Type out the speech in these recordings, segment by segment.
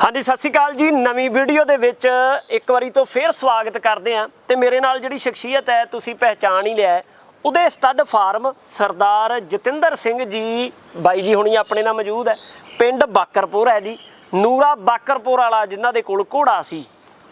ਹਾਂਜੀ, ਸਤਿ ਸ਼੍ਰੀ ਅਕਾਲ ਜੀ। ਨਵੀਂ ਵੀਡੀਓ ਦੇ ਵਿੱਚ ਇੱਕ ਵਾਰੀ ਤੋਂ ਫੇਰ ਸਵਾਗਤ ਕਰਦੇ ਆਂ ਤੇ ਮੇਰੇ ਨਾਲ ਜਿਹੜੀ ਸ਼ਖਸੀਅਤ ਹੈ, ਤੁਸੀਂ ਪਹਿਚਾਣ ਹੀ ਲਿਆ ਉਹਦੇ ਸਟੱਡ ਫਾਰਮ ਸਰਦਾਰ ਜਤਿੰਦਰ ਸਿੰਘ ਜੀ ਬਾਈ ਜੀ ਹੁਣੀ ਆਪਣੇ ਨਾਲ ਮੌਜੂਦ ਹੈ। ਪਿੰਡ ਬਾਕਰਪੁਰ ਹੈ ਜੀ। ਨੂਰਾ ਬਾਕਰਪੁਰ ਵਾਲਾ ਜਿਨ੍ਹਾਂ ਦੇ ਕੋਲ ਘੋੜਾ ਸੀ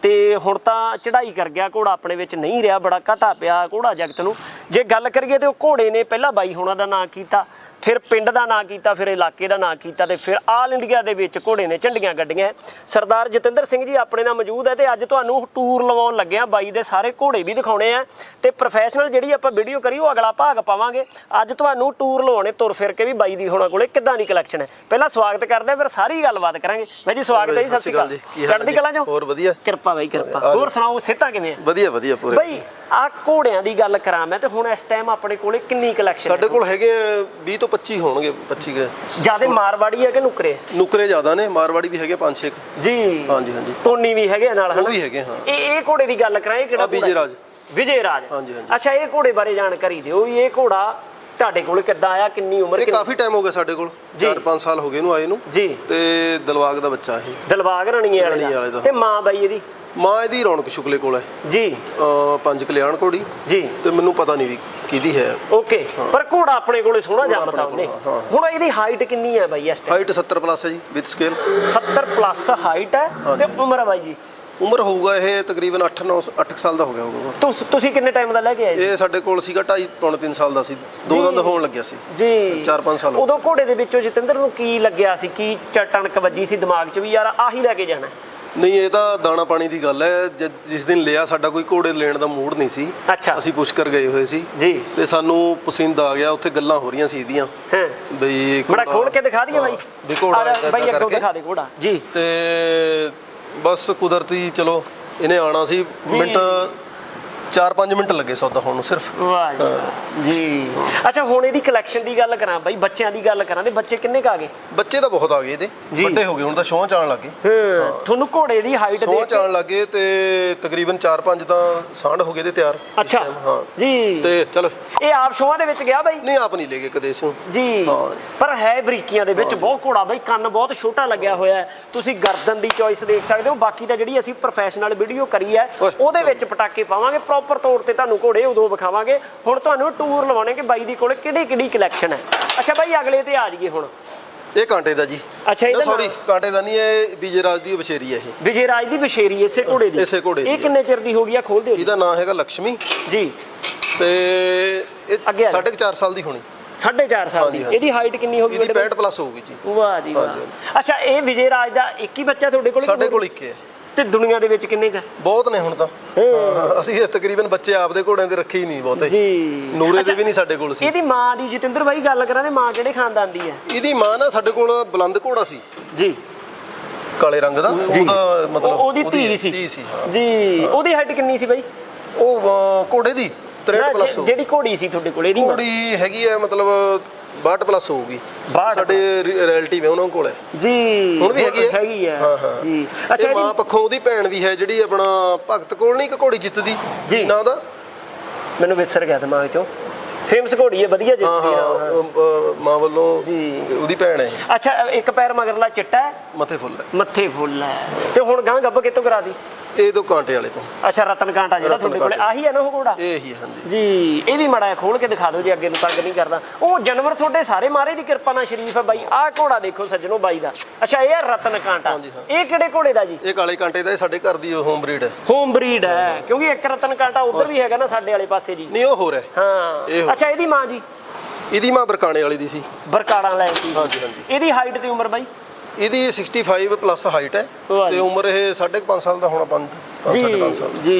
ਤੇ ਹੁਣ ਤਾਂ ਚੜ੍ਹਾਈ ਕਰ ਗਿਆ। ਘੋੜਾ ਆਪਣੇ ਵਿੱਚ ਨਹੀਂ ਰਿਹਾ, ਬੜਾ ਘਟਾ ਪਿਆ ਘੋੜਾ ਜਗਤ ਨੂੰ। ਜੇ ਗੱਲ ਕਰੀਏ ਤੇ ਉਹ ਘੋੜੇ ਨੇ ਪਹਿਲਾਂ ਬਾਈ ਹੋਣਾ ਦਾ ਨਾਂ ਕੀਤਾ। ਫਿਰ ਪਿੰਡ ਦਾ ਨਾਂ ਕੀਤਾ ਫਿਰ ਇਲਾਕੇ ਦਾ ਨਾਂ ਕੀਤਾ ਤੇ ਫਿਰ ਆਲ ਇੰਡੀਆ ਦੇ ਵਿੱਚ ਘੋੜੇ ਨੇ ਝੰਡੀਆਂ ਗੱਡੀਆਂ ਸਰਦਾਰ ਜਤਿੰਦਰ ਸਿੰਘ ਜੀ ਆਪਣੇ ਨਾਲ ਮੌਜੂਦ ਹੈ ਤੇ ਅੱਜ ਤੁਹਾਨੂੰ ਟੂਰ ਲਵਾਉਣ ਲੱਗੇ ਆ ਬਾਈ ਦੇ ਸਾਰੇ ਘੋੜੇ ਵੀ ਦਿਖਾਉਣੇ ਆ ਤੇ ਪ੍ਰੋਫੈਸ਼ਨਲ ਜਿਹੜੀ ਆਪਾਂ ਵੀਡੀਓ ਕਰੀ ਉਹ ਅਗਲਾ ਭਾਗ ਪਾਵਾਂਗੇ। ਅੱਜ ਤੁਹਾਨੂੰ ਟੂਰ ਲਵਾਉਣੇ ਤੁਰ ਫਿਰ ਕੇ ਵੀ ਬਾਈ ਦੀ ਹੋਣਾ ਕੋਲੇ ਕਿੱਦਾਂ ਦੀ ਕਲੈਕਸ਼ਨ ਹੈ। ਪਹਿਲਾਂ ਸਵਾਗਤ ਕਰਦੇ ਆ ਫਿਰ ਸਾਰੀ ਗੱਲਬਾਤ ਕਰਾਂਗੇ। ਬਾਈ ਜੀ ਸਵਾਗਤ ਹੈ ਜੀ ਸਤਿ ਸ਼੍ਰੀ ਅਕਾਲ ਜੀ, ਚੜ੍ਹਦੀ ਜੀ? ਕਲਾ ਚੋਂ? ਹੋਰ ਵਧੀਆ? ਕਿਰਪਾ ਬਾਈ ਕਿਰਪਾ। ਹੋਰ ਸੁਣਾਓ ਸਿੱਧਾ ਕਿਵੇਂ ਆ? ਵਧੀਆ ਵਧੀਆ ਪੂਰੇ। ਬਾਈ ਆ ਘੋੜਿਆਂ ਦੀ ਗੱਲ ਕਰਾਂ ਮੈਂ ਤੇ ਹੁਣ ਇਸ ਟਾਈਮ ਆਪਣੇ ਕੋਲੇ ਕਿੰਨੀ ਕਲੈਕਸ਼ਨ ਸਾਡੇ ਕੋਲ ਹੈਗੇ ਆ 20 ਤੋਂ 25 ਹੋਣਗੇ 25 ਕੇ। ਜਿਆਦੇ ਮਾਰਵਾੜੀ ਹੈ ਕਿ ਨੁਕਰੇ? ਨੁਕਰੇ ਜ਼ਿਆਦਾ ਨੇ ਮਾਰਵਾੜੀ ਵੀ ਹੈਗੇ 5-6 ਜੀ। ਹਾਂਜੀ ਹਾਂਜੀ। ਟੋਨੀ ਵੀ ਹੈਗੇ ਨਾਲ ਉਹ ਹਨਾ? ਵੀ ਹੈਗੇ ਹਾਂ। ਇਹ ਇਹ ਘੋੜੇ ਦੀ ਗੱਲ ਕਰਾਂ ਇਹ ਕਿਹੜਾ ਵਿਜੇ ਰਾਜ ਵਿਜੇ ਰਾਜ ਹਾਂਜੀ, ਹਾਂਜੀ। ਅੱਛਾ ਇਹ ਘੋੜੇ ਬਾਰੇ ਜਾਣਕਾਰੀ ਦਿਓ ਵੀ ਇਹ ਘੋੜਾ ਤੁਹਾਡੇ ਕੋਲ ਕਿੱਦਾਂ ਆਇਆ ਕਿੰਨੀ ਉਮਰ ਇਹ ਕਿੰਨੀ ਕਾਫੀ ਟਾਈਮ ਹੋ ਗਿਆ ਸਾਡੇ ਕੋਲ। ਜੀ। 4-5 ਸਾਲ ਹੋ ਗਏ ਇਹਨੂੰ ਆਏ ਨੂੰ। ਜੀ। ਤੇ ਦਿਲਵਾਗ ਦਾ ਬੱਚਾ ਇਹ। ਦਿਲਬਾਗ ਰਣੀਏ ਵਾਲੇ ਰਣੀਏ ਦਾ ਵਾਲੇ ਦਾ। ਤੇ ਮਾਂ ਬਾਈ ਇਹਦੀ? ਮਾਂ ਇਹਦੀ ਰੌਣਕ ਸ਼ੁਕਲੇ ਕੋਲ ਹੈ। ਜੀ। ਅਹ ਪੰਜ ਕਲਿਆਣ ਕੋੜੀ ਜੀ। ਤੇ ਮੈਨੂੰ ਪਤਾ ਨਹੀਂ ਵੀ ਕਿਹਦੀ ਹੈ। ਓਕੇ। ਪਰ ਘੋੜਾ ਆਪਣੇ ਕੋਲੇ ਸੋਹਣਾ ਜੰਮਦਾ ਆਪਣੇ ਉਹਨੇ। ਕੋਲ, ਹਾਂ। ਹੁਣ ਇਹਦੀ ਹਾਈਟ ਕਿੰਨੀ ਹੈ ਬਾਈ ਇਸ ਟਾਈਮ ਹਾਈਟ 70 ਪਲੱਸ ਹੈ ਜੀ ਵਿਦ ਸਕੇਲ 70 ਪਲੱਸ ਹਾਈਟ ਹੈ ਤੇ ਉਮਰ ਹੈ ਬਾਈ ਜੀ? ਉਮਰ ਹੋਊਗਾ ਇਹ ਤਕਰੀਬਨ 8-9 8 ਸਾਲ ਦਾ ਹੋ ਗਿਆ ਹੋਊਗਾ। ਤੁਸ- ਤੁਸੀਂ ਕਿੰਨੇ ਟਾਈਮ ਦਾ ਲੈ ਕੇ ਆਏ ਜੀ? ਇਹ ਸਾਡੇ ਕੋਲ ਸੀਗਾ 2.5 ਪੌਣੇ 3 ਸਾਲ ਦਾ ਸੀ। ਦੋ ਦੰਦ ਹੋਣ ਲੱਗਿਆ ਸੀ। ਜੀ। 4-5 ਸਾਲ ਹੋ ਉਦੋਂ ਘੋੜੇ ਦੇ ਵਿੱਚੋਂ ਜਤਿੰਦਰ ਨੂੰ ਕੀ ਲੱਗਿਆ ਸੀ? ਕੀ ਚਟਣਕ ਵੱਜੀ ਸੀ ਦਿਮਾਗ 'ਚ ਵੀ ਯਾਰ ਆਹੀ ਲੈ ਕੇ ਜਾਣਾ ਹੈ? ਨਹੀਂ ਇਹ ਤਾਂ ਦਾਣਾ ਪਾਣੀ ਦੀ ਗੱਲ ਹੈ। ਜ- ਜਿਸ ਦਿਨ ਲਿਆ ਸਾਡਾ ਕੋਈ ਘੋੜੇ ਲੈਣ ਦਾ ਮੂਡ ਨਹੀਂ ਸੀ। ਅੱਛਾ। ਅਸੀਂ ਪੁਸ਼ਕਰ ਗਏ ਹੋਏ ਸੀ। ਜੀ। ਤੇ ਸਾਨੂੰ ਪਸੰਦ ਆ ਗਿਆ। ਉੱਥੇ ਗੱਲਾਂ ਹੋ ਰਹੀਆਂ ਸੀ ਇਹਦੀਆਂ। ਹਾਂ। ਬਈ ਬੜਾ ਘੋੜਾ- ਖੋਲ ਕੇ ਦਿਖਾ ਦਈਏ ਬਾਈ। ਵੀ ਘੋੜਾ ਆ ਜਾ, ਏਦਾਂ ਬਾਈ ਅੱਗੋਂ ਕਰਕੇ। ਦਿਖਾ ਦੇ ਘੋੜਾ। ਜੀ। ਤੇ ਬਸ ਕੁਦਰਤੀ ਚਲੋ ਇਹਨੇ ਆਣਾ ਸੀ। ਮਿੰਟ 4-5 ਮਿੰਟ ਲੱਗੇ ਸੌਦਾ ਹੋਣ ਨੂੰ ਸਿਰਫ। ਵਾਹ ਜੀ ਜੀ। ਅੱਛਾ ਹੁਣ ਇਹਦੀ ਕਲੈਕਸ਼ਨ ਦੀ ਗੱਲ ਕਰਾਂ ਬਾਈ ਬੱਚਿਆਂ ਦੀ ਗੱਲ ਕਰਾਂ ਤੇ ਬੱਚੇ ਕਿੰਨੇ ਕਾ ਗਏ? ਬੱਚੇ ਤਾਂ ਬਹੁਤ ਆ ਗਏ ਇਹਦੇ। ਜੀ। ਵੱਡੇ ਹੋ ਗਏ ਹੁਣ ਤਾਂ ਸ਼ੌਂਹ ਚ ਆਉਣ ਲੱਗੇ ਹਾਂ ਤੁਹਾਨੂੰ ਘੋੜੇ ਦੀ ਹਾਈਟ ਸ਼ੌਂਹ ਦੇਖ ਚ ਆਉਣ ਲੱਗੇ ਤੇ ਤਕਰੀਬਨ 4-5 ਤਾਂ ਸਾਂਢ ਹੋ ਗਏ ਇਹਦੇ ਤਿਆਰ ਇਸ ਅੱਛਾ। ਹਾਂ। ਜੀ। ਤੇ ਚਲ। ਇਹ ਆਪ ਸ਼ੋਆਂ ਦੇ ਵਿੱਚ ਗਿਆ ਬਾਈ? ਨਹੀਂ ਆਪ ਨਹੀਂ ਲੈ ਗਏ ਕਦੇ ਇਸਨੂੰ ਜੀ। ਹਾਂ। ਪਰ ਹੈ ਬਰੀਕੀਆਂ ਦੇ ਵਿੱਚ ਬਹੁਤ ਘੋੜਾ ਬਈ ਕੰਨ ਬਹੁਤ ਛੋਟਾ ਲੱਗਿਆ ਹੋਇਆ ਹੈ। ਤੁਸੀਂ ਗਰਦਨ ਦੀ ਚੋਇਸ ਦੇਖ ਸਕਦੇ ਹੋ ਬਾਕੀ ਤਾਂ ਜਿਹੜੀ ਅਸੀਂ ਪ੍ਰੋਫੈਸ਼ਨਲ ਵੀਡੀਓ ਕਰੀ ਹੈ ਓਏ। ਉਹਦੇ ਵਿੱਚ ਪਟਾਕੇ ਪਾਵਾਂਗੇ ਪ੍ਰੋਪਰ ਤੌਰ ਤੇ ਤੁਹਾਨੂੰ ਘੋੜੇ ਉਦੋਂ ਵਿਖਾਵਾਂਗੇ। ਹੁਣ ਤੁਹਾਨੂੰ ਟੂਰ ਲਵਾਉਣੇ ਕਿ ਬਾਈ ਦੀ ਕੋਲ ਕਿਹੜੀ ਕਿਹੜੀ ਕਲੈਕਸ਼ਨ ਹੈ। ਅੱਛਾ ਬਾਈ ਅਗਲੇ ਤੇ ਆ ਜਾਈਏ ਹੁਣ। ਇਹ ਕਾਂਟੇ ਦਾ ਜੀ। ਅੱਛਾ ਇਹਦਾ ਸੌਰੀ ਕਾਂਟੇ ਦਾ ਨਹੀਂ ਇਹ ਵਿਜੇ ਰਾਜ ਦੀ ਬਸ਼ੇਰੀ ਹੈ ਇਹ। ਵਿਜੇ ਰਾਜ ਦੀ ਬਸ਼ੇਰੀ ਇਸੇ ਘੋੜੇ ਦੀ। ਇਸੇ ਘੋੜੇ ਦੀ ਇਹ ਕਿੰਨੇ ਚਿਰ ਦੀ ਹੋ ਗਈ ਆ? ਖੋਲ ਦਿਓ ਜੀ। ਇਹਦਾ ਨਾਮ ਹੈਗਾ ਲక్ష్ਮੀ ਜੀ। ਤੇ ਇਹ ਜਾ। 4.5 ਸਾਲ ਦੀ ਹੋਣੀ। 4.5 ਸਾਲ ਦੀ। ਇਹਦੀ ਹਾਈਟ ਕਿੰਨੀ ਹੋ ਗਈ ਇਹਦੀ ਵੱਡੇ 65 ਪਲੱਸ ਹੋਊਗੀ ਜੀ? ਵਾਹ ਜੀ ਵਾਹ। ਅੱਛਾ ਇਹ ਵਿਜੇ ਰਾਜ ਦਾ ਇੱਕ ਹੀ ਬੱਚਾ ਤੁਹਾਡੇ ਕੋਲ ਸਾਡੇ ਕੋਲ ਇੱਕ ਹੈ। ਤੇ ਦੁਨੀਆ ਦੇ ਵਿੱਚ ਕਿੰਨੇ ਕਾ ਬਹੁਤ ਨੇ ਹੁਣ ਤਾਂ। ਹਾਂ, ਅਸੀਂ ਇਹ ਤਕਰੀਬਨ ਬੱਚੇ ਆਪਦੇ ਘੋੜਿਆਂ ਦੇ ਰੱਖੇ ਹੀ ਨਹੀਂ ਬਹੁਤੇ। ਜੀ। ਨੂਰੇ ਦੇ ਵੀ ਨਹੀਂ ਸਾਡੇ ਕੋਲ ਸੀ। ਇਹਦੀ ਮਾਂ ਦੀ ਜਤਿੰਦਰ ਬਾਈ ਗੱਲ ਕਰਾਂ ਤੇ ਮਾਂ ਕਿਹੜੇ ਖਾਨਦਾਨ ਦੀ ਹੈ ਇਹਦੀ ਮਾਂ ਨਾ ਸਾਡੇ ਕੋਲ ਬੁਲੰਦ ਘੋੜਾ ਸੀ। ਜੀ। ਕਾਲੇ ਰੰਗ ਦਾ। ਉਹਦਾ ਮਤਲਬ ਉਹ- ਉਹਦੀ ਧੀ ਸੀ। ਧੀ ਸੀ ਹਾਂ। ਜੀ। ਉਹਦੀ ਹਾਈਟ ਕਿੰਨੀ ਸੀ ਬਾਈ? ਉਹ ਅਹ, ਘੋੜੇ ਦੀ 63 ਨਾ, ਪਲੱਸ ਜਿ- ਜਿਹੜੀ ਘੋੜੀ ਸੀ ਤੁਹਾਡੇ ਕੋਲ ਇਹਦੀ ਮਾਂ? ਘੋੜੀ ਹੈਗੀ ਹੈ ਮਤਲਬ 62 ਪਲੱਸ ਹੋਊਗੀ। 62 ਸਾਡੇ ਰਿਲੇਟਿਵ ਹੈ ਉਹਨਾਂ ਕੋਲ। ਹੈ ਜੀ ਹੁਣ ਵੀ ਹੈਗੀ ਹੈ? ਹੈਗੀ। ਜੀ। ਅੱਛਾ ਮਾਂ ਪੱਖੋਂ ਉਹਦੀ ਭੈਣ ਵੀ ਹੈ ਜਿਹੜੀ ਆਪਣਾ ਭਗਤ ਕੋਲ ਨਹੀਂ ਇੱਕ ਘੋੜੀ ਜਿੱਤਦੀ। ਜੀ। ਨਾਂ ਦਾ? ਮੈਨੂੰ ਵਿਸਰ ਗਿਆ ਦਿਮਾਗ ਚੋਂ। ਫੇਮਸ ਘੋੜੀ ਹੈ ਵਧੀਆ ਜਿੱਤਦੀ ਹਾਂ। ਮਾਂ ਵੱਲੋਂ ਜੀ। ਉਹਦੀ ਭੈਣ ਹੈ ਅੱਛਾ ਇੱਕ ਪੈਰ ਮਗਰਲਾ ਚਿੱਟਾ ਹੈ। ਮੱਥੇ ਫੁੱਲ ਹੈ। ਮੱਥੇ ਫੁੱਲ ਹੈ। ਤੇ ਹੁਣ ਗਾਂ ਗੱਬ ਕਿੱਥੋਂ ਕਰਾ ਦੀ? ਇਹ ਤੋਂ ਕਾਂਟੇ ਵਾਲੇ ਤੋਂ। ਅੱਛਾ ਰਤਨ ਕਾਂਟਾ ਜਿਹੜਾ ਤੁਹਾਡੇ ਕੋਲੇ। ਆਹੀ ਹੈ ਨਾ ਉਹ ਘੋੜਾ? ਇਹ ਹੀ ਹਾਂਜੀ। ਜੀ ਇਹ ਵੀ ਮੜਾ ਖੋਲ ਕੇ ਦਿਖਾ ਦਿਓ ਜੀ ਅੱਗੇ ਨੂੰ ਤੰਗ ਨਹੀਂ ਕਰਦਾ ਉਹ ਜਾਨਵਰ ਤੁਹਾਡੇ ਸਾਰੇ ਮਾਰੇ ਦੀ ਕਿਰਪਾ ਨਾਲ ਸ਼ਰੀਫ ਹੈ ਬਾਈ। ਆਹ ਘੋੜਾ ਦੇਖੋ ਸੱਜਣੋ ਬਾਈ ਦਾ। ਅੱਛਾ ਇਹ ਹੈ ਰਤਨ ਕਾਂਟਾ। ਇਹ ਕਿਹੜੇ ਘੋੜੇ ਦਾ ਜੀ? ਇਹ ਕਾਲੇ ਕਾਂਟੇ ਦਾ ਇਹ ਸਾਡੇ ਘਰ ਦੀ ਹੋਮ ਬਰੀਡ ਹੈ। ਹੋਮ ਬਰੀਡ ਹੈ। ਕਿਉਂਕਿ ਇੱਕ ਰਤਨ ਕਾਂਟਾ ਉਧਰ ਵੀ ਹੈਗਾ ਨਾ ਸਾਡੇ ਵਾਲੇ ਪਾਸੇ ਜੀ। ਨਹੀਂ ਉਹ ਹੋਰ ਹੈ। ਹਾਂ। ਅੱਛਾ ਇਹਦੀ ਮਾਂ ਜੀ? ਇਹਦੀ ਮਾਂ ਬਰਕਾਣੇ ਵਾਲੀ ਦੀ ਸੀ। ਬਰਕਾਰਾਂ ਲੈ ਸੀ। ਹਾਂਜੀ ਹਾਂਜੀ। ਇਹਦੀ ਹਾਈਟ ਤੇ ਉਮਰ ਬਾਈ? ਇਹਦੀ 65 ਪਲੱਸ ਹਾਈਟ ਹੈ ਵਾਹ ਜੀ। ਤੇ ਉਮਰ ਇਹ 5.5 ਸਾਲ ਦਾ ਹੋਣਾ 5 ਜੀ 5.5 ਸਾਲ ਜੀ।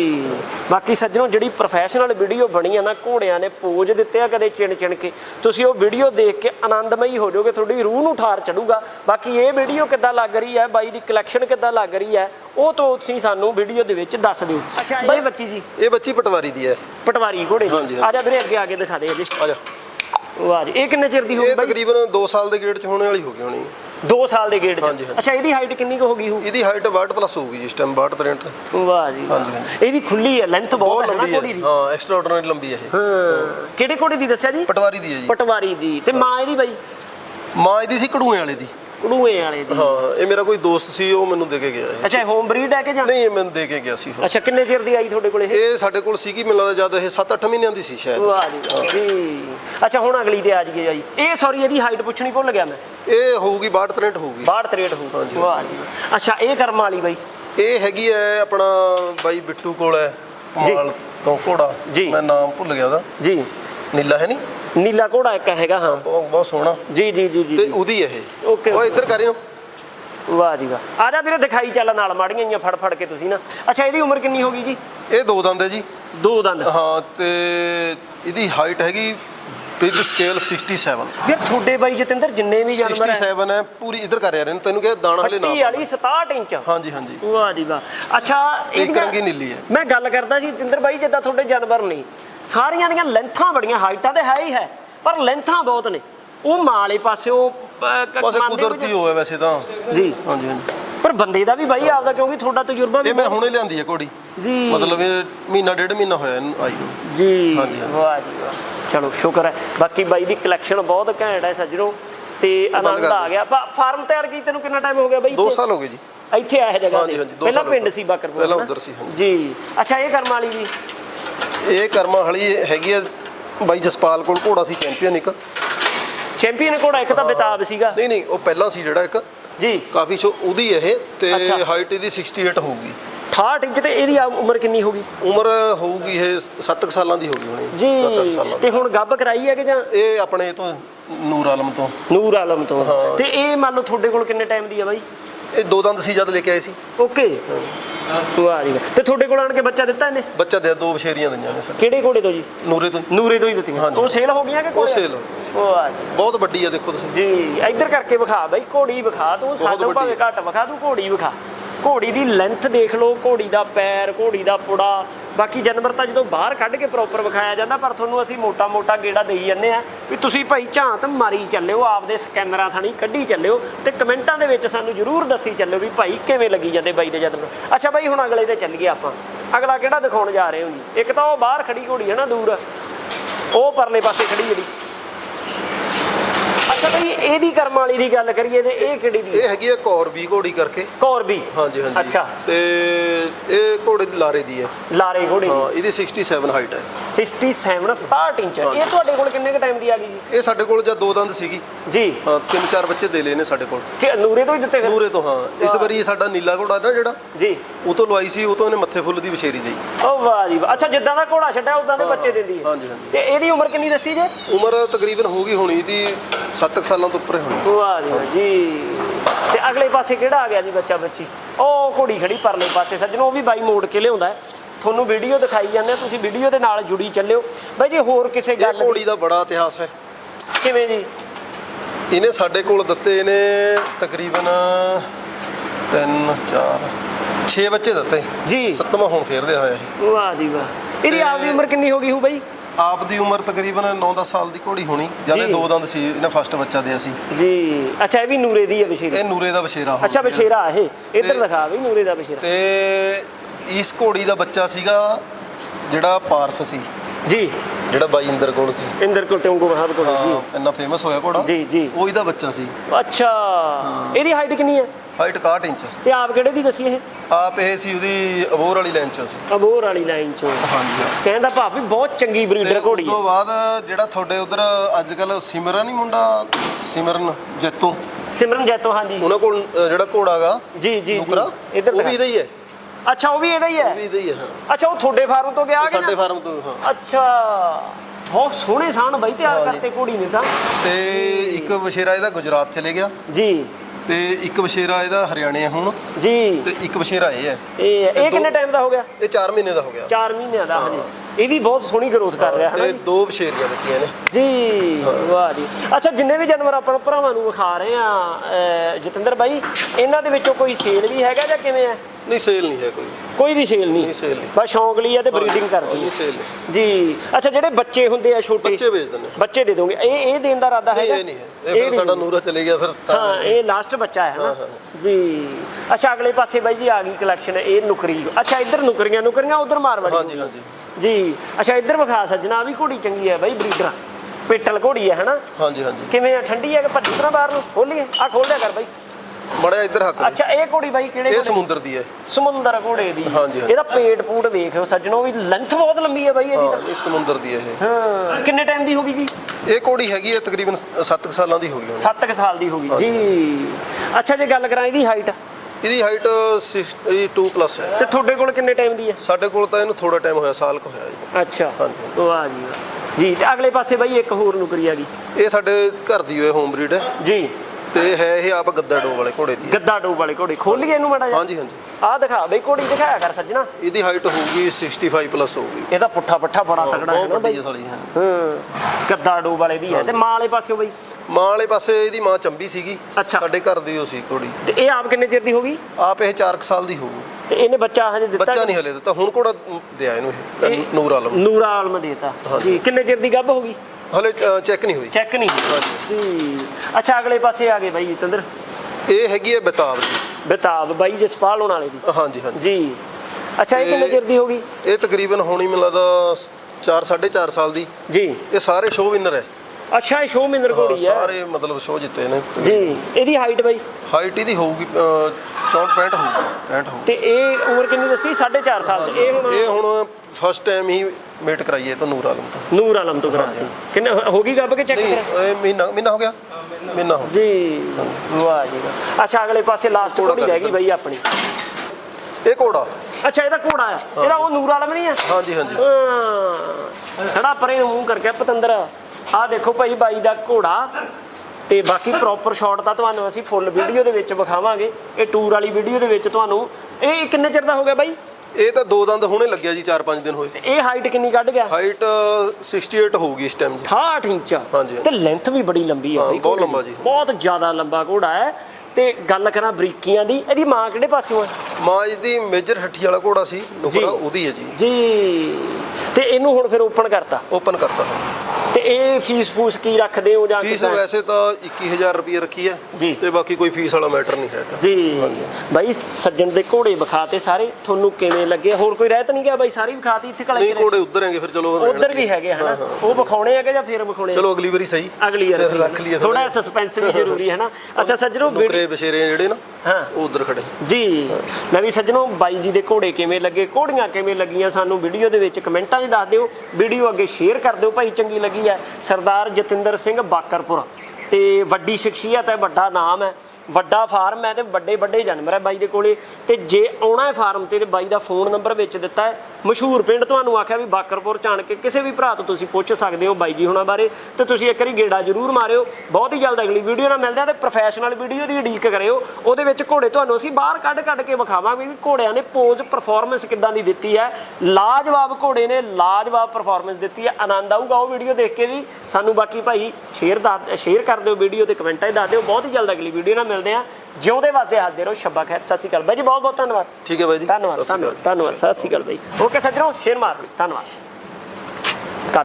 ਬਾਕੀ ਸੱਜਣੋ ਜਿਹੜੀ ਪ੍ਰੋਫੈਸ਼ਨਲ ਵੀਡੀਓ ਬਣੀ ਆ ਨਾ ਘੋੜਿਆਂ ਨੇ ਪੋਜ ਦਿੱਤੇ ਆ ਕਦੇ ਚਿਣ ਚਿਣ ਕੇ। ਤੁਸੀਂ ਉਹ ਵੀਡੀਓ ਦੇਖ ਕੇ ਆਨੰਦਮਈ ਹੋ ਜਾਓਗੇ ਤੁਹਾਡੀ ਰੂਹ ਨੂੰ ਠਾਰ ਚੜੂਗਾ। ਬਾਕੀ ਇਹ ਵੀਡੀਓ ਕਿੱਦਾਂ ਲੱਗ ਰਹੀ ਹੈ ਬਾਈ ਦੀ ਕਲੈਕਸ਼ਨ ਕਿੱਦਾਂ ਲੱਗ ਰਹੀ ਹੈ ਉਹ ਤੋਂ ਤੁਸੀਂ ਸਾਨੂੰ ਵੀਡੀਓ ਦੇ ਵਿੱਚ ਦੱਸ ਦਿਓ। ਅੱਛਾ ਇਹ ਬੱਚੀ ਜੀ। ਇਹ ਬੱਚੀ ਪਟਵਾਰੀ ਦੀ ਹੈ। ਪਟਵਾਰੀ ਘੋੜੇ ਹਾਂਜੀ, ਦੀ। ਹਾਂਜੀ। ਆ ਜਾ ਵੀਰੇ ਅੱਗੇ ਆ ਕੇ ਦਿਖਾ ਦੇ ਇਹਦੇ ਆ ਜਾ। ਵਾਹ ਜੀ ਇਹ ਕਿੰਨੇ ਚਿਰ ਦੀ ਹੋਊਗੀ ਇਹ ਬਾਈ? ਤਕਰੀਬਨ 2 ਸਾਲ ਦੇ ਗੇੜ ਚ ਹੋਣੇ ਵਾਲੀ ਹੋ ਗਈ ਹੋਣੀ। 2 ਸਾਲ ਦੇ ਗੇੜ ਹਾਂਜੀ, ਚ। ਹਾਂਜੀ। ਅੱਛਾ ਇਹਦੀ ਹਾਈਟ ਕਿੰਨੀ ਕੁ ਹੋ ਗਈ ਹੋ ਇਹਦੀ ਹਾਈਟ 62 ਪਲੱਸ ਹੋਊਗੀ ਜਿਸ ਟਾਈਮ 62 63 ਵਾਹ ਜੀ ਹਾਂਜੀ, ਵਾਹ। ਇਹ ਵੀ ਖੁੱਲੀ ਹੈ ਲੈਂਥ ਬਹੁਤ ਬਹੁਤ ਹੈ ਨਾ ਲੰਬੀ ਘੋੜੀ ਹੈ ਦੀ? ਹਾਂ ਐਕਸਟਰਾ ਆਰਡੀਨਰੀ ਲੰਬੀ ਹੈ ਇਹ। ਹਾਂ ਕਿਹੜੇ ਘੋੜੇ ਦੀ ਦੱਸਿਆ ਜੀ? ਪਟਵਾਰੀ ਦੀ ਹੈ ਜੀ। ਪਟਵਾਰੀ ਦੀ। ਤੇ ਮਾਂ ਇਹਦੀ ਬਾਈ? ਮਾਂ ਇਹਦੀ ਸੀ ਕੜੂਏ ਵਾਲੇ ਦੀ। ਕੜੂਏ ਵਾਲੇ ਦੀ। ਹਾਂ ਇਹ ਮੇਰਾ ਕੋਈ ਦੋਸਤ ਸੀ ਉਹ ਮੈਨੂੰ ਦੇ ਕੇ ਗਿਆ ਇਹ ਅੱਛਾ ਹੋਮ ਬਰੀਡ ਹੈ ਕਿ ਜਾਂ ਨਹੀਂ ਇਹ ਮੈਨੂੰ ਦੇ ਕੇ ਗਿਆ ਸੀ ਉਹ। ਅੱਛਾ ਕਿੰਨੇ ਚਿਰ ਦੀ ਆਈ ਤੁਹਾਡੇ ਕੋਲ ਇਹ? ਇਹ ਸਾਡੇ ਕੋਲ ਸੀਗੀ ਮੈਨੂੰ ਲੱਗਦਾ ਜਦ ਇਹ 7-8 ਮਹੀਨਿਆਂ ਦੀ ਸੀ ਸ਼ਾਇਦ। ਵਾਹ ਜੀ ਵਾਹ ਜੀ। ਅੱਛਾ ਹੁਣ ਅਗਲੀ ਤੇ ਆ ਜਾਈਏ ਜੀ ਇਹ ਸੌਰੀ ਇਹਦੀ ਹਾਈਟ ਪੁੱਛਣੀ ਭੁੱਲ ਗਿਆ ਮੈਂ। ਇਹ ਹੋਊਗੀ 62 63 ਹੋਊਗੀ। 62 63 ਹੋਊ ਵਾਹ ਜੀ ਵਾਹ। ਅੱਛਾ ਇਹ ਕਰਮ ਵਾਲੀ ਬਾਈ? ਇਹ ਹੈਗੀ ਹੈ ਆਪਣਾ ਬਾਈ ਬਿੱਟੂ ਕੋਲ ਹੈ ਮਾਲ ਤੋਂ ਘੋੜਾ। ਜੀ। ਮੈਂ ਨਾਮ ਭੁੱਲ ਗਿਆ ਉਹਦਾ। ਜੀ। ਨੀਲਾ ਹੈ ਨਹੀਂ ਨੀਲਾ ਘੋੜਾ ਇੱਕ ਹੈਗਾ ਹਾਂ। ਬਹੁਤ ਬਹੁਤ ਸੋਹਣਾ। ਜੀ ਜੀ ਜੀ ਤੇ ਜੀ। ਉਹਦੀ ਇਹ। Okay, ਉਹ ਇੱਧਰ ਕਰਿਓ। ਵਾਹ ਜੀ ਵਾਹ। ਆ ਜਾ ਵੀਰੇ ਦਿਖਾਈ ਚੱਲ ਨਾਲ ਮਾੜੀਆਂ ਜੀਆਂ ਫੜ ਫੜ ਕੇ ਤੁਸੀਂ ਨਾ। ਅੱਛਾ ਇਹਦੀ ਉਮਰ ਕਿੰਨੀ ਹੋ ਗਈ ਜੀ? ਇਹ ਦੋ ਦੰਦ ਹੈ ਜੀ। ਦੋ ਦੰਦ। ਹਾਂ ਤੇ ਇਹਦੀ ਹਾਈਟ ਹੈਗੀ ਬਿਗ ਸਕੇਲ 67 ਫਿਰ ਤੁਹਾਡੇ ਬਾਈ ਜਤਿੰਦਰ ਜਿੰਨੇ ਵੀ ਜਾਨਵਰ ਹੈ। 67 ਹੈ ਪੂਰੀ ਇੱਧਰ ਕਰ ਰਹੇ ਨੇ ਤੈਨੂੰ ਕਿਹਾ ਦਾਣਾ ਹਲੇ ਨਾ ਵਾਲੀ 67 ਇੰਚ। ਹਾਂਜੀ ਹਾਂਜੀ। ਵਾਹ ਜੀ ਵਾਹ। ਅੱਛਾ ਇਹਦੀਆਂ- ਰੰਗੀ ਨੀਲੀ ਹੈ। ਮੈਂ ਗੱਲ ਕਰਦਾ ਸੀ ਜਤਿੰਦਰ ਬਾਈ ਜਿੱਦਾਂ ਤੁਹਾਡੇ ਜਾਨਵਰ ਨੇ। ਸਾਰੀਆਂ ਦੀਆਂ ਲੈਂਥਾਂ ਬੜੀਆਂ ਹਾਈਟਾਂ ਤੇ ਹੈ ਹੀ ਹੈ ਪਰ ਲੈਂਥਾਂ ਬਹੁਤ ਨੇ। ਉਹ ਮਾਂ ਵਾਲੇ ਪਾਸੇ ਉਹ ਕੁਦਰਤੀ ਹੋਇਆ ਵੈਸੇ ਤਾਂ। ਜੀ। ਹਾਂਜੀ ਹਾਂਜੀ। ਪਰ ਬੰਦੇ ਦਾ ਵੀ ਬਾਈ ਆਪਦਾ ਕਿਉਂਕਿ ਤੁਹਾਡਾ ਤਜਰਬਾ ਵੀ ਇਹ ਮੈਂ ਹੁਣੇ ਲਿਆਂਦੀ ਹੈ ਘੋੜੀ। ਜੀ। ਮਤਲਬ ਇਹ ਮਹੀਨਾ ਡੇਢ ਮਹੀਨਾ ਹੋਇਆ ਇਹਨੂੰ ਆਈ ਨੂੰ। ਜੀ। ਵਾਹ ਜੀ ਵਾਹ। ਚਲੋ ਸ਼ੁਕਰ ਹੈ। ਬਾਕੀ ਬਾਈ ਦੀ ਕਲੈਕਸ਼ਨ ਬਹੁਤ ਘੈਂਟ ਹੈ ਸੱਜਣੋ। ਤੇ ਆਨੰਦ ਆ। ਗਿਆ। ਫਾਰਮ ਤਿਆਰ ਕੀਤੇ ਨੂੰ ਕਿੰਨਾ ਟਾਈਮ ਹੋ ਗਿਆ ਬਾਈ 2 ਇੱਥੇ? ਸਾਲ ਹੋ ਗਏ ਜੀ। ਇੱਥੇ ਇਹ ਜਗ੍ਹਾ ਤੇ। ਪਹਿਲਾਂ ਪਿੰਡ ਸੀ ਬਾਕਰਪੁਰ ਪਹਿਲਾਂ? ਉੱਧਰ ਸੀ। ਜੀ। ਅੱਛਾ ਇਹ ਕਰਮ ਵਾਲੀ ਜੀ ਇਹ ਕਰਮਾ ਹਲੀ ਹੈਗੀ ਹੈ ਬਾਈ ਜਸਪਾਲ ਕੋਲ ਘੋੜਾ ਸੀ ਚੈਂਪੀਅਨ ਇੱਕ। ਚੈਂਪੀਅਨ ਘੋੜਾ ਇੱਕ ਤਾਂ ਬੇਤਾਬ ਸੀਗਾ। ਨਹੀਂ ਨਹੀਂ ਉਹ ਪਹਿਲਾਂ ਸੀ ਜਿਹੜਾ ਇੱਕ। ਜੀ। ਕਾਫੀ ਸ਼ੋ ਉਹਦੀ ਇਹ ਤੇ ਅੱਛਾ। ਹਾਈਟ ਇਹਦੀ 68 ਹੋਊਗੀ। 68 ਇੰਚ ਤੇ ਇਹਦੀ ਆ- ਉਮਰ ਕਿੰਨੀ ਹੋ ਗਈ ਉਮਰ ਹੋਊਗੀ ਇਹ 7 ਸਾਲਾਂ ਦੀ ਹੋਗੀ ਹੋਣੀ। ਸੱਤ ਅੱਠ ਜੀ ਸਾਲਾਂ ਦੀ। ਤੇ ਹੁਣ ਗੱਬ ਕਰਾਈ ਹੈ ਕਿ ਜਾਂ? ਇਹ ਆਪਣੇ ਤੋਂ ਨੂਰ ਆਲਮ ਤੋਂ। ਨੂਰ ਆਲਮ ਤੋਂ। ਤੇ ਇਹ ਮੰਨ ਲਓ ਤੁਹਾਡੇ ਕੋਲ ਕਿੰਨੇ ਟਾਈਮ ਦੀ ਆ ਬਾਈ? ਇਹ ਦੋ ਦੰਦ ਸੀ ਜਦ ਲੈ ਕੇ ਆਏ ਸੀ। ਓਕੇ ਵਾਹ ਜੀ ਵਾਹ। ਤੇ ਤੁਹਾਡੇ ਕੋਲ ਆਣ ਕੇ ਬੱਚਾ ਦਿੱਤਾ ਇਹਨੇ? ਬੱਚਾ ਦੇ ਦੋ ਬਸ਼ੇਰੀਆਂ ਦਈਆਂ ਨੇ ਸਰ। ਕਿਹੜੇ ਘੋੜੇ ਤੋਂ ਜੀ? ਨੂਰੇ ਤੋਂ ਨੂਰੇ ਤੋਂ ਹੀ ਦਿੱਤੀਆਂ। ਹਾਂਜੀ। ਉਹ ਸੇਲ ਹੋ ਗਈਆਂ ਕਿ ਉਹ ਕੋਲ ਵਾਹ ਜੀ। ਬਹੁਤ ਵੱਡੀ ਆ ਦੇਖੋ ਤੁਸੀਂ। ਜੀ ਇੱਧਰ ਕਰਕੇ ਵਿਖਾ ਬਈ ਘੋੜੀ ਵਿਖਾ। ਤੂੰ ਸਾਡਾ ਵੱਡੀ। ਭਾਵੇਂ ਘੱਟ ਵਿਖਾ ਤੂੰ ਘੋੜੀ ਵਿਖਾ। ਘੋੜੀ ਦੀ ਲੈਂਥ ਦੇਖ ਲਓ ਘੋੜੀ ਦਾ ਪੈਰ ਘੋੜੀ ਦਾ ਪੁੜਾ ਬਾਕੀ ਜਾਨਵਰ ਤਾਂ ਜਦੋਂ ਬਾਹਰ ਕੱਢ ਕੇ ਪ੍ਰੋਪਰ ਵਿਖਾਇਆ ਜਾਂਦਾ, ਪਰ ਤੁਹਾਨੂੰ ਅਸੀਂ ਮੋਟਾ-ਮੋਟਾ ਗੇੜਾ ਦੇਈ ਜਾਂਦੇ ਆ ਵੀ ਤੁਸੀਂ ਭਾਈ ਝਾਂਤ ਮਾਰੀ ਚੱਲਿਓ, ਆਪਦੇ ਸਕੈਨਰਾਂ ਥਾਣੀ ਕੱਢੀ ਚੱਲਿਓ ਤੇ ਕਮੈਂਟਾਂ ਦੇ ਵਿੱਚ ਸਾਨੂੰ ਜਰੂਰ ਦੱਸੀ ਚੱਲਿਓ ਵੀ ਭਾਈ ਕਿਵੇਂ ਲੱਗੀ ਜਾਂਦੇ ਬਾਈ ਦੇ ਜਾਨਵਰ ਅੱਛਾ ਬਾਈ, ਹੁਣ ਅਗਲੇ ਤੇ ਚੱਲੀਏ ਆਪਾਂ। ਅਗਲਾ ਕਿਹੜਾ ਦਿਖਾਉਣ ਜਾ ਰਹੇ ਹੋ ਜੀ? ਇੱਕ ਤਾਂ ਉਹ ਬਾਹਰ ਖੜੀ ਘੋੜੀ ਹੈ ਨਾ ਦੂਰ। ਉਹ ਪਰਲੇ ਪਾਸੇ ਖੜੀ ਜਿਹੜੀ। ਅੱਛਾ ਬਈ ਇਹਦੀ ਕਰਮ ਵਾਲੀ ਦੀ ਗੱਲ ਕਰੀਏ ਤੇ ਇਹ ਕਿਹੜੀ ਦੀ? ਇਹ ਹੈਗੀ ਹੈ ਕੌਰ ਵੀ ਘੋੜੀ ਕਰਕੇ। ਕੌਰ ਵੀ ਹਾਂਜੀ ਹਾਂਜੀ। ਅੱਛਾ। ਤੇ ਇਹ ਘੋੜੇ ਦੀ ਲਾਰੇ ਦੀ ਹੈ। ਲਾਰੇ ਘੋੜੀ ਦੀ? ਹਾਂ ਇਹਦੀ 67 ਹਾਈਟ ਹੈ। 67 67 ਇੰਚ ਇਹ ਤੁਹਾਡੇ ਕੋਲ ਕਿੰਨੇ ਕ ਟਾਈਮ ਦੀ ਆ ਗਈ ਜੀ? ਇਹ ਸਾਡੇ ਕੋਲ ਜਦ ਦੋ ਦੰਦ ਸੀਗੀ। ਜੀ। ਹਾਂ ਤਿੰਨ ਚਾਰ ਬੱਚੇ ਦੇ ਲਏ ਨੇ ਸਾਡੇ ਕੋਲ। ਕਿ ਨੂਰੇ ਤੋਂ ਹੀ ਦਿੱਤੇ ਫਿਰ? ਪੂਰੇ ਤੋਂ ਹਾਂ। ਇਸ ਵਾਰੀ ਸਾਡਾ ਨੀਲਾ ਘੋੜਾ ਨਾ ਜਿਹੜਾ ਜੀ। ਉਹ ਤੋਂ ਲਵਾਈ ਸੀ ਉਹ ਤੋਂ ਇਹਨੇ ਮੱਥੇ ਫੁੱਲ ਦੀ ਵਿਸ਼ੇਰੀ ਦੇਈ। ਉਹ ਵਾਹ ਜੀ ਵਾਹ। ਅੱਛਾ ਜਿੱਦਾਂ ਦਾ ਘੋੜਾ ਛੱਡਿਆ ਉਦਾਂ ਦੇ ਬੱਚੇ ਦਿੰਦੀ ਹੈ। ਹਾਂਜੀ, ਹਾਂਜੀ। ਤੇ ਇਹਦੀ ਉਮਰ ਕਿੰਨੀ ਦੱਸੀ ਜੇ? ਉਮਰ ਤਕਰੀਬਨ ਹੋਊਗੀ ਹੋਣੀ ਇਹਦੀ 7 ਸਾਲਾਂ ਤੋਂ ਉੱਪਰ ਹੋਣੀ ਵਾਹ ਜੀ ਵਾਹ ਜੀ। ਤੇ ਅਗਲੇ ਪਾਸੇ ਕਿਹੜਾ ਆ ਗਿਆ ਜੀ ਬੱਚਾ ਬੱਚੀ? ਉਹ ਘੋੜੀ ਖੜੀ ਪਰਲੇ ਪਾਸੇ ਸੱਜਣੋ ਉਹ ਵੀ ਬਾਈ ਮੋੜ ਕੇ ਲਿਆਉਂਦਾ ਹੈ। ਤੁਹਾਨੂੰ ਵੀਡੀਓ ਦਿਖਾਈ ਜਾਂਦੇ ਆ ਤੁਸੀਂ ਵੀਡੀਓ ਦੇ ਨਾਲ ਜੁੜੀ ਚੱਲਿਓ। ਬਾਈ ਜੀ ਹੋਰ ਕਿਸੇ ਇਹ ਗੱਲ ਘੋੜੀ ਦਾ ਬੜਾ ਇਤਿਹਾਸ ਹੈ। ਦੀ ਕਿਵੇਂ ਜੀ? ਇਹਨੇ ਸਾਡੇ ਕੋਲ ਦਿੱਤੇ ਨੇ ਤਕਰੀਬਨ 3 4 6 ਬੱਚੇ ਦਿੱਤੇ। ਜੀ। ਸੱਤਵਾਂ ਹੁਣ ਫੇਰਦੇ ਹੋਇਆ ਇਹ। ਵਾਹ ਜੀ ਵਾਹ। ਇਹਦੀ ਆਪਦੀ ਉਮਰ ਕਿੰਨੀ ਹੋ ਗਈ ਹੋ ਬਾਈ? ਆਪ ਦੀ ਉਮਰ ਤਕਰੀਬਨ 9-10 ਸਾਲ ਦੀ ਘੋੜੀ ਹੋਣੀ ਜਦ ਜੀ। ਇਹ ਦੋ ਦੰਦ ਸੀ ਇਹਨੇ ਫਸਟ ਬੱਚਾ ਦਿਆ ਸੀ। ਜੀ। ਅੱਛਾ ਇਹ ਵੀ ਨੂਰੇ ਦੀ ਹੈ ਬਸ਼ੀਰ ਇਹ ਨੂਰੇ ਦਾ ਬਸ਼ੇਰਾ ਹੋ ਅੱਛਾ ਗਿਆ। ਬਸ਼ੇਰਾ ਇਹ। ਇੱਧਰ ਦਿਖਾ ਵੀ ਨੂਰੇ ਦਾ ਬਸ਼ੇਰਾ ਤੇ ਇਸ ਘੋੜੀ ਦਾ ਬੱਚਾ ਸੀਗਾ ਜਿਹੜਾ ਪਾਰਸ ਸੀ। ਜੀ। ਜਿਹੜਾ ਬਾਈ ਇੰਦਰ ਕੋਲ ਸੀ। ਇੰਦਰ ਕੋਲ ਤੇ ਉਂਗੂ ਮਹਾਬ ਕੋਲ ਹਾਂ ਜੀ ਇੰਨਾ ਫੇਮਸ ਹੋਇਆ ਘੋੜਾ। ਜੀ, ਜੀ। ਉਹ ਇਹਦਾ ਬੱਚਾ ਸੀ। ਅੱਛਾ। ਇਹਦੀ ਹਾਈਟ ਕਿੰਨੀ ਹੈ? Height 61 inch. ਤੇ ਆਪ ਕਿਹੜੇ ਦੀ ਦੱਸੀ ਇਹ? ਆਪ ਇਹ ਸੀ ਉਹਦੀ ਅਬੋਰ ਵਾਲੀ ਲਾਈਨ ਚ ਸੀ। ਅਬੋਰ ਵਾਲੀ ਲਾਈਨ ਚੋਂ। ਹਾਂਜੀ ਕਹਿੰਦਾ ਭਾਵੇਂ ਬਹੁਤ ਚੰਗੀ ਬਰੀਡਰ ਉਸ ਘੋੜੀ ਹੈ। ਤੋਂ ਬਾਅਦ ਜਿਹੜਾ ਤੁਹਾਡੇ ਉਧਰ ਅੱਜ ਕੱਲ ਸਿਮਰਨ ਨਹੀਂ ਮੁੰਡਾ ਸਿਮਰਨ ਜੈਤੋਂ। ਸਿਮਰਨ ਜੈਤੋ ਹਾਂਜੀ। ਉਹਨਾਂ ਕੋਲ ਜਿਹੜਾ ਘੋੜਾ ਗਾ ਜੀ ਜੀ ਇੱਧਰ ਉਹ ਵੀ। ਇਹਦਾ ਹੀ ਹੈ। ਅੱਛਾ ਉਹ ਵੀ ਇਹਦਾ ਹੀ ਉਹ ਹੈ ਵੀ ਇਹਦਾ ਹੀ ਹੈ ਹਾਂ। ਅੱਛਾ ਉਹ ਤੁਹਾਡੇ ਫਾਰਮ ਤੋਂ ਗਿਆ ਕਿ ਸਾਡੇ ਫਾਰਮ ਤੋਂ ਹਾਂ। ਅੱਛਾ ਬਹੁਤ ਸੋਹਣੇ ਸਾਨ ਬਾਈ ਤਿਆਰ ਹਾਂ। ਕਰਤੇ ਘੋੜੀ ਨੇ ਤਾਂ। ਤੇ ਇੱਕ ਵਸ਼ੇਰਾ ਇਹਦਾ ਗੁਜਰਾਤ ਚਲੇ ਗਿਆ। ਜੀ। ਤੇ ਇੱਕ ਵਸ਼ੇਰਾ ਇਹਦਾ ਹਰਿਆਣੇ ਹੈ ਹੁਣ। ਜੀ। ਤੇ ਇੱਕ ਵਸ਼ੇਰਾ ਇਹ ਹੈ। ਇਹ ਇਹ ਕਿੰਨੇ ਟਾਈਮ ਦਾ ਹੋ ਗਿਆ? ਇਹ 4 ਮਹੀਨੇ ਦਾ ਹੋ ਗਿਆ। 4 ਮਹੀਨਿਆਂ ਦਾ ਹਜੇ। ਇਹ ਵੀ ਬਹੁਤ ਸੋਹਣੀ ਗਰੋਥ ਕਰ ਰਿਹਾ ਹੈ ਨਾ ਤੇ ਜੀ? ਦੋ ਵਸ਼ੇਰੀਆਂ ਦਿੱਤੀਆਂ ਨੇ। ਜੀ ਵਾਹ ਜੀ। ਅੱਛਾ ਜਿੰਨੇ ਵੀ ਜਾਨਵਰ ਆਪਾਂ ਨੂੰ ਭਰਾਵਾਂ ਨੂੰ ਵਿਖਾ ਰਹੇ ਆ ਜਤਿੰਦਰ ਬਾਈ ਇਹਨਾਂ ਦੇ ਵਿੱਚੋਂ ਕੋਈ ਸੇਲ ਵੀ ਹੈਗਾ ਜਾਂ ਕਿਵੇਂ ਹੈ? ਨਹੀਂ ਸੇਲ ਨਹੀਂ ਹੈ ਕੋਈ। ਕੋਈ ਵੀ ਸੇਲ ਨਹੀਂ? ਨਹੀਂ sale ਨਹੀਂ। ਬਸ ਸ਼ੌਂਕ ਲਈ ਆ ਤੇ ਬਰੀਡਿੰਗ ਕਰਦੀ ਨਹੀਂ ਸੇਲ ਨਹੀਂ। ਜੀ। ਅੱਛਾ ਜਿਹੜੇ ਬੱਚੇ ਹੁੰਦੇ ਆ ਛੋਟੇ ਬੱਚੇ ਵੇਚ ਦਿੰਦੇ ਬੱਚੇ ਦੇ ਦੋਗੇ। ਇਹ ਇਹ ਦੇਣ ਦਾ ਇਰਾਦਾ ਹੈਗਾ? ਇਹ ਨਹੀਂ ਹੈ। ਇਹ ਫਿਰ। ਸਾਡਾ ਨੂਰਾ ਚਲੇ ਗਿਆ ਫਿਰ ਤਾਂ ਹਾਂ ਇਹ ਲਾਸਟ ਬੱਚਾ ਹੈ ਨਾ ਜੀ। ਅੱਛਾ ਅਗਲੇ ਪਾਸੇ ਬਾਈ ਜੀ ਆ ਗਈ ਕਲੈਕਸ਼ਨ ਇਹ ਨੁਕਰੀ। ਅੱਛਾ ਇੱਧਰ ਨੁਕਰੀਆਂ ਨੁਕਰੀਆਂ ਉਧਰ ਮਾਰਵਾੜੀ ਹਾਂਜੀ ਹਾਂਜੀ। ਜੀ। ਅੱਛਾ ਇੱਧਰ ਵਿਖਾ ਸੱਜਣਾ ਵੀ ਘੋੜੀ ਚੰਗੀ ਹੈ ਬਾਈ ਬਰੀਡਰ। ਪੇਟਲ ਘੋੜੀ ਹੈ ਹਨਾ? ਹਾਂਜੀ ਹਾਂਜੀ। ਕਿਵੇਂ ਆ? ਠੰਡੀ ਹੈ ਕਿ ਭੱਜੀ ਤਰ੍ਹਾਂ ਬਾਹਰ ਨੂੰ? ਖੋਲੀਏ। ਆ ਖੋਲ ਦਿਆ ਕਰ ਬਾਈ। ਮੜਿਆ ਇੱਧਰ ਦੇ। ਅੱਛਾ ਇਹ ਘੋੜੀ ਬਾਈ ਕਿਹੜੇ ਇਹ ਘੋੜੇ? ਸਮੁੰਦਰ ਦੀ ਹੈ। ਸਮੁੰਦਰ ਘੋੜੇ ਦੀ। ਹਾਂਜੀ, ਹਾਂਜੀ। ਇਹਦਾ ਪੇਟ ਪੂਟ ਵੇਖਿਓ ਸੱਜਣੋ ਵੀ ਲੈਂਥ ਬਹੁਤ ਲੰਬੀ ਹੈ ਬਾਈ ਇਹਦੀ ਹਾਂ ਇਹ ਸਮੁੰਦਰ ਦੀ ਹੈ ਇਹ। ਹਾਂ ਕਿੰਨੇ ਟਾਈਮ ਦੀ ਹੋਗੀ ਜੀ? ਇਹ ਘੋੜੀ ਹੈਗੀ ਹੈ ਤਕਰੀਬਨ 7 ਸਾਲਾਂ ਦੀ ਹੋ ਗਈ ਹੁਣ। 7 ਸਾਲ ਦੀ ਹੋਗੀ ਜੀ। ਅੱਛਾ ਜੇ ਗੱਲ ਕਰਾਂ ਇਹਦੀ ਹਾਈਟ ਇਹਦੀ ਹਾਈਟ 62 ਪਲੱਸ ਹੈ। ਤੇ ਤੁਹਾਡੇ ਕੋਲ ਕਿੰਨੇ ਟਾਈਮ ਦੀ ਹੈ? ਸਾਡੇ ਕੋਲ ਤਾਂ ਇਹਨੂੰ ਥੋੜਾ ਟਾਈਮ ਹੋਇਆ ਸਾਲ ਕੁ ਹੋਇਆ ਜੀ। ਅੱਛਾ। ਹਾਂਜੀ। ਵਾਹ ਜੀ ਵਾਹ। ਜੀ ਤੇ ਅਗਲੇ ਪਾਸੇ ਬਾਈ ਇੱਕ ਹੋਰ ਨੁਕਰੀ ਆ ਗਈ। ਇਹ ਸਾਡੇ ਘਰ ਦੀ ਹੋਏ ਹੋਮ ਬਰੀਡ ਹੈ। ਜੀ। ਤੇ ਇਹ ਹੈ ਇਹ ਆਪ ਗੱਦਾ ਡੋ ਵਾਲੇ ਘੋੜੇ ਦੀ ਹੈ। ਗੱਦਾ ਡੋਬ ਵਾਲੇ ਘੋੜੇ। ਖੋਲੀਏ ਇਹਨੂੰ ਮਾੜਾ ਹਾਂਜੀ ਹਾਂਜੀ। ਆਹ ਦਿਖਾ ਬਈ ਘੋੜੀ ਦਿਖਾਇਆ ਕਰ ਸੱਜਣਾ। ਇਹਦੀ ਹਾਈਟ ਹੋਊਗੀ 65 ਪਲੱਸ ਹੋਊਗੀ। ਇਹਦਾ ਪੁੱਠਾ ਪੱਠਾ ਬੜਾ ਤਕੜਾ ਹੈ ਬਹੁਤ ਨਾ ਵੱਡੀ ਬਾਈ। ਹੈ ਸਾਲੀ ਹੈ। ਹਾਂ ਗੱਦਾ ਡੋਬ ਵਾਲੇ ਦੀ ਹੈ। ਤੇ ਮਾਂ ਵਾਲੇ ਪਾਸਿਓ ਬਾਈ। ਮਾਂ ਵਾਲੇ ਪਾਸੇ ਇਹਦੀ ਮਾਂ ਚੰਬੀ ਸੀਗੀ। ਅੱਛਾ। ਸਾਡੇ ਘਰ ਦੀ ਉਹ ਸੀ ਘੋੜੀ ਤੇ ਇਹ ਆਪ ਕਿੰਨੇ ਚਿਰ ਦੀ ਹੋਗੀ ਆਪ ਇਹ 4 ਸਾਲ ਦੀ ਹੋਊ ਤੇ ਇਹਨੇ ਬੱਚਾ ਹਜੇ ਦਿੱਤਾ ਬੱਚਾ ਨਹੀਂ ਹਲੇ ਦਿੱਤਾ ਹੁਣ ਘੋੜਾ ਦਿਆ ਇਹਨੂੰ ਇਹ ਇਹ- ਨੂਰ ਆਲਮ ਨੂਰਾ ਆਲਮ ਦੇਤਾ। ਹਾਂਜੀ। ਜੀ ਕਿੰਨੇ ਚਿਰ ਦੀ ਗੱਭ ਹੋਗੀ ਹਲੇ ਚੈੱਕ ਨਹੀਂ ਹੋਈ। ਚੈੱਕ ਨਹੀਂ ਜੀ ਅੱਛਾ ਅਗਲੇ ਪਾਸੇ ਆ ਗਏ ਬਾਈ ਜਤਿੰਦਰ। ਇਹ ਹੈਗੀ ਹੈ ਬੇਤਾਬ ਦੀ ਬਤਾਬ ਬਾਈ ਜਸਪਾਲ ਹੋਣ ਵਾਲੇ ਦੀ। ਹਾਂਜੀ ਹਾਂਜੀ। ਜੀ। ਅੱਛਾ ਇਹ ਕਿੰਨੇ ਚਿਰ ਦੀ ਹੋਗੀ ਇਹ ਤਕਰੀਬਨ ਹੋਣੀ ਮੈਨੂੰ ਲੱਗਦਾ 4 4.5 ਸਾਲ ਦੀ। ਜੀ। ਇਹ ਸਾਰੇ ਸ਼ੋਅ ਵਿਨਰ ਹੈ। ਅੱਛਾ ਇਹ ਸ਼ੋ ਮਿੰਦਰ ਹਾਂ, ਘੋੜੀ ਹੈ ਸਾਰੇ ਮਤਲਬ ਸ਼ੋਅ ਜਿੱਤੇ ਨੇ। ਜੀ ਇਹਦੀ ਹਾਈਟ ਬਾਈ? ਹਾਈਟ ਇਹਦੀ ਹੋਊਗੀ 64 65 ਹੋਊਗੀ 65 ਹੋਊਗੀ ਤੇ ਇਹ ਉਮਰ ਕਿੰਨੀ ਦੱਸੀ? 4.5 ਸਾਲ ਤੇ ਇਹ ਹੁਣ ਇਹ ਹੁਣ ਫਸਟ ਟਾਈਮ ਹੀ ਮੇਟ ਕਰਾਈਏ ਤਾਂ ਨੂਰ ਆਲਮ ਤੋਂ। ਨੂਰ ਆਲਮ ਤੋਂ ਕਰਾਤੀ। ਕਿੰਨੇ ਹੋ ਗਈ ਗੱਭ ਕੇ ਚੈੱਕ ਨਹੀਂ ਕਰਾ ਇਹ ਮਹੀਨਾ ਮਹੀਨਾ ਹੋ ਗਿਆ? ਮਹੀਨਾ ਹੋ ਜੀ ਵਾਹ ਜੀ ਵਾਹ। ਅੱਛਾ ਅਗਲੇ ਪਾਸੇ ਲਾਸਟ ਘੋੜਾ ਰਹਿ ਗਈ ਬਾਈ ਆਪਣੀ। ਇਹ ਘੋੜਾ। ਅੱਛਾ ਇਹਦਾ ਘੋੜਾ ਆ। ਇਹਦਾ ਉਹ ਨੂਰ ਆਲਮ ਨਹੀਂ ਆ? ਹਾਂਜੀ ਹਾਂਜੀ। ਹਾਂ। ਖੜਾ ਪਰੇ ਨੂੰ ਮੂੰਹ ਕਰਕੇ ਪਤੰਦਰ। ਆਹ ਦੇਖੋ ਭਾਈ ਬਾਈ ਦਾ ਘੋੜਾ ਤੇ ਬਾਕੀ ਪ੍ਰੋਪਰ ਸ਼ਾਟ ਤਾਂ ਤੁਹਾਨੂੰ ਅਸੀਂ ਫੁੱਲ ਵੀਡੀਓ ਦੇ ਵਿੱਚ ਵਿਖਾਵਾਂਗੇ। ਇਹ ਟੂਰ ਵਾਲੀ ਵੀਡੀਓ ਦੇ ਵਿੱਚ ਤੁਹਾਨੂੰ ਇਹ ਕਿੰਨੇ ਚਿਰ ਦਾ ਹੋ ਗਿਆ ਬਾਈ? ਇਹ ਤਾਂ ਦੋ ਦੰਦ ਹੁਣੇ ਲੱਗਿਆ ਜੀ 4-5 ਦਿਨ ਹੋਏ। ਇਹ ਹਾਈਟ ਕਿੰਨੀ ਕੱਢ ਗਿਆ? ਹਾਈਟ 68 ਹੋਊਗੀ ਇਸ ਟਾਈਮ ਜੀ। 68 ਇੰਚ। ਹਾਂਜੀ। ਤੇ ਲੈਂਥ ਵੀ ਬੜੀ ਲੰਬੀ ਹੈ ਬਾਈ ਬਹੁਤ ਲੰਬਾ। ਜੀ। ਬਹੁਤ ਜ਼ਿਆਦਾ ਲੰਬਾ ਘੋੜਾ ਹੈ। ਤੇ ਗੱਲ ਕਰਾਂ ਬਰੀਕੀਆਂ ਦੀ ਇਹਦੀ ਮਾਂ ਕਿਹੜੇ ਪਾਸਿਓਂ ਹੈ? ਮਾਂ ਜੀ ਦੀ ਮੇਜਰ ਹੱਠੀ ਵਾਲਾ ਘੋੜਾ ਸੀ। ਨੁਕਰਾ ਉਹਦੀ ਹੈ ਜੀ। ਜੀ। ਤੇ ਇਹਨੂੰ ਹੁਣ ਫਿਰ ਓਪਨ ਕਰਤਾ? ਓਪਨ ਕਰਤਾ। ਤੇ ਇਹ ਫੀਸ ਫੂਸ ਕੀ ਰੱਖਦੇ ਹੋ ਜਾਂ ਫੀਸ ਕਿੱਦਾਂ? ਵੈਸੇ ਤਾਂ 21000 ਰੁਪਏ ਰੱਖੀ ਹੈ ਜੀ। ਤੇ ਬਾਕੀ ਕੋਈ ਫੀਸ ਵਾਲਾ ਮੈਟਰ ਨਹੀਂ ਹੈਗਾ। ਜੀ। ਬਾਈ ਸੱਜਣ ਦੇ ਘੋੜੇ ਵਿਖਾਤੇ ਸਾਰੇ। ਤੁਹਾਨੂੰ ਕਿਵੇਂ ਲੱਗੇ? ਹੋਰ ਕੋਈ ਰਹਿਤ ਨਹੀਂ ਗਿਆ ਬਾਈ? ਸਾਰੀ ਵਿਖਾਤੀ ਇੱਥੇ ਨਹੀਂ ਕਲੇ ਘੋੜੇ ਉੱਧਰ ਹੈਗੇ ਫਿਰ ਚਲੋ ਉਧਰ ਵੀ ਹੈਗੇ ਹਨਾ? ਉਹ ਵਿਖਾਉਣੇ ਹੈਗੇ ਜਾਂ ਫਿਰ ਵਿਖਾਉਣੇ? ਚਲੋ ਅਗਲੀ ਵਾਰੀ ਸਹੀ। ਅਗਲੀ ਵਾਰ ਫਿਰ ਰੱਖ ਲਈਏ ਥੋੜਾ ਸਸਪੈਂਸ ਵੀ ਜ਼ਰੂਰੀ ਹੈ ਨਾ? ਅੱਛਾ ਸੱਜਣੋ ਵੀਡੀਓ- ਨੁਕਰੇ ਬਸ਼ੇਰੇ ਜਿਹੜੇ ਨਾ ਹਾਂ। ਉਹ ਉੱਧਰ ਖੜੇ। ਜੀ। ਮੈਂ ਵੀ ਸੱਜਣੋ ਬਾਈ ਜੀ ਦੇ ਘੋੜੇ ਕਿਵੇਂ ਲੱਗੇ? ਘੋੜੀਆਂ ਕਿਵੇਂ ਲੱਗੀਆਂ? ਸਾਨੂੰ ਵੀਡੀਓ ਦੇ ਵਿੱਚ ਕਮੈਂਟਾਂ 'ਚ ਦੱਸ ਦਿਓ। ਵੀਡੀਓ ਅੱਗੇ ਸ਼ੇਅਰ ਕਰ ਦਿਓ। ਭਾਈ ਚੰਗੀ ਲੱਗੀ ਹੈ ਸਰਦਾਰ ਜਤਿੰਦਰ ਸਿੰਘ ਬਾਕਰਪੁਰ। ਤੇ ਵੱਡੀ ਸ਼ਖਸੀਅਤ ਹੈ, ਵੱਡਾ ਨਾਮ ਹੈ, ਵੱਡਾ ਫਾਰਮ ਹੈ ਤੇ ਵੱਡੇ ਵੱਡੇ ਜਾਨਵਰ ਹੈ ਬਾਈ ਦੇ ਕੋਲੇ। ਤੇ ਜੇ ਆਉਣਾ ਹੈ ਫਾਰਮ ਤੇ ਤੇ ਬਾਈ ਦਾ ਫੋਨ ਨੰਬਰ ਵਿੱਚ ਦਿੱਤਾ ਹੈ। ਮਸ਼ਹੂਰ ਪਿੰਡ ਤੁਹਾਨੂੰ ਆਖਿਆ ਵੀ ਬਾਕਰਪੁਰ ਚਾਣ ਕੇ ਕਿਸੇ ਵੀ ਭਰਾ ਤੋਂ ਤੁਸੀਂ ਪੁੱਛ ਸਕਦੇ ਹੋ ਬਾਈ ਜੀ ਹੁਣਾਂ ਬਾਰੇ। ਤੇ ਤੁਸੀਂ ਇੱਕ ਵਾਰੀ ਗੇੜਾ ਜ਼ਰੂਰ ਮਾਰਿਓ। ਬਹੁਤ ਹੀ ਜਲਦ ਅਗਲੀ ਵੀਡੀਓ ਨਾਲ ਮਿਲਦੇ ਆ ਤੇ ਪ੍ਰੋਫੈਸ਼ਨਲ ਵੀਡੀਓ ਦੀ ਉਡੀਕ ਕਰਿਓ। ਉਹਦੇ ਵਿੱਚ ਘੋੜੇ ਤੁਹਾਨੂੰ ਅਸੀਂ ਬਾਹਰ ਕੱਢ ਕੱਢ ਕੇ ਵਿਖਾਵਾਂਗੇ ਵੀ ਘੋੜਿਆਂ ਨੇ ਪੋਜ਼ ਪਰਫਾਰਮੈਂਸ ਕਿੱਦਾਂ ਦੀ ਦਿੱਤੀ ਹੈ। ਲਾਜਵਾਬ ਘੋੜੇ ਨੇ ਲਾਜਵਾਬ ਪਰਫਾਰਮੈਂਸ ਦਿੱਤੀ ਹੈ। ਆਨੰਦ ਆਊਗਾ ਉਹ ਵੀਡੀਓ ਦੇਖ ਕੇ ਵੀ। ਸਾਨੂੰ ਬਾਕੀ ਭਾਈ ਸ਼ੇਅਰ ਦਾ ਸ਼ੇਅਰ ਕਰ ਦਿਓ ਵੀਡੀਓ ਤੇ ਕਮੈਂਟਾਂ 'ਚ ਦੱਸ ਦਿਓ। ਬਹੁਤ ਹੀ ਜਲਦ ਅਗਲੀ ਵੀਡੀਓ ਨਾਲ ਮਿਲਦੇ ਆ ਜਿਉਂਦੇ ਵਸਦੇ ਹੱਸਦੇ ਰਹੋ। ਸ਼ੱਬਾ ਖੈਰ। ਸਤਿ ਸ਼੍ਰੀ ਅਕਾਲ। ਬਾਈ ਜੀ ਬਹੁਤ ਬਹੁਤ ਧੰਨਵਾਦ। ਠੀਕ ਹੈ ਬਾਈ ਜੀ। ਧੰਨਵਾਦ ਸ਼੍ਰੀ ਧੰਨਵਾਦ ਸਤਿ ਸ਼੍ਰੀ ਅਕਾਲ ਬਾਈ। ਓਕੇ ਸੱਜਣੋ ਸ਼ੇਅਰ ਮਾਰ। ਧੰਨਵਾਦ।